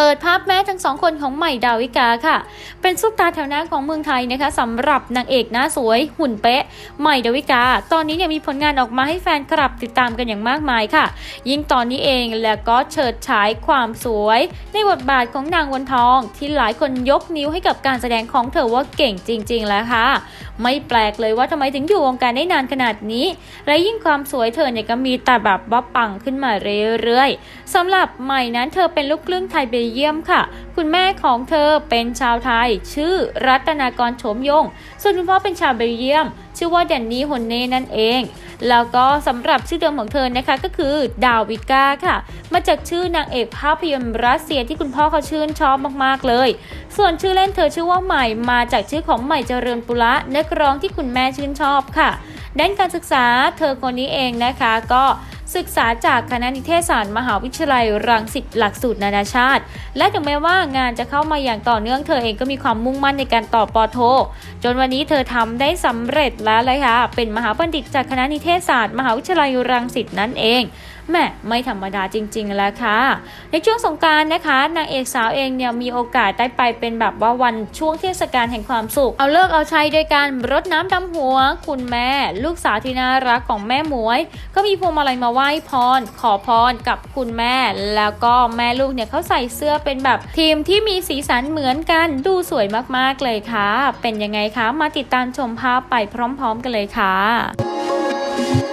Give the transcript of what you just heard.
ปิดภาพแม่ทั้งสองคนของใหม่ดาวิกาค่ะ เป็นซุปตาแถวหน้าของเมืองไทยนะคะสำหรับนางเอกหน้าสวยหุ่นเป๊ะ ใหม่ดาวิกา ตอนนี้เนี่ยมีผลงานออกมาให้แฟนคลับติดตามกันอย่างมากมายค่ะ ยิ่งตอนนี้เองแล้วก็เฉิดฉายความสวย ในบทบาทของนางวันทอง ที่หลายคนยกนิ้วให้กับการแสดงของเธอว่าเก่งจริง ๆ แล้วค่ะ ไม่แปลกเลยว่าทำไมถึงอยู่วงการได้นานขนาดนี้ และยิ่งความสวยเธอเนี่ยก็มีแต่แบบว่าปังขึ้นมาเรื่อยๆสำหรับใหม่นั้นเธอเป็นลูกครึ่งไทยเบลเยียมค่ะ คุณแม่ของเธอเป็นชาวไทย ชื่อรัตนากรโฉมยง ส่วนคุณพ่อเป็นชาวเบลเยียม ชื่อว่าแดนนี่ฮนเน่นั่นเอง แล้วก็สำหรับชื่อเดิมของเธอนะคะก็คือดาวิกาค่ะ มาจากชื่อนางเอกภาพยนตร์รัสเซียที่คุณพ่อเขาชื่นชอบมากๆเลย ส่วนชื่อเล่นเธอชื่อว่าใหม่มาจากชื่อของใหม่เจริญปุระนักร้องที่คุณแม่ชื่นชอบค่ะด้านการศึกษาเธอคนนี้เองนะคะก็ศึกษาจากคณะนิเทศศาสตร์มหาวิทยาลัยรังสิตหลักสูตรนานาชาติ และถึงแม้ว่างานจะเข้ามาอย่างต่อเนื่องเธอเองก็มีความมุ่งมั่นในการต่อปอโท จนวันนี้เธอทำได้สำเร็จแล้วเลยค่ะ เป็นมหาบัณฑิตจากคณะนิเทศศาสตร์มหาวิทยาลัยรังสิตนั่นเอง แหม่ไม่ธรรมดาจริง ๆ แล้วค่ะ ในช่วงสงการนะคะนางเอกสาวเองเนี่ยมีโอกาสได้ไปเป็นแบบว่าวันช่วงเทศกาลแห่งความสุข เอาเลิกเอาใช้โดยการรดน้ำดำหัว คุณแม่ ลูกสาวที่น่ารักของแม่หมวย ก็มีพวงมาลัยมาไหว้พร ขอพรกับคุณแม่ แล้วก็แม่ลูกเนี่ยเขาใส่เสื้อเป็นแบบทีมที่มีสีสันเหมือนกันดูสวยมากๆเลยค่ะ เป็นยังไงคะ มาติดตามชมภาพไปพร้อม ๆ กันเลยค่ะ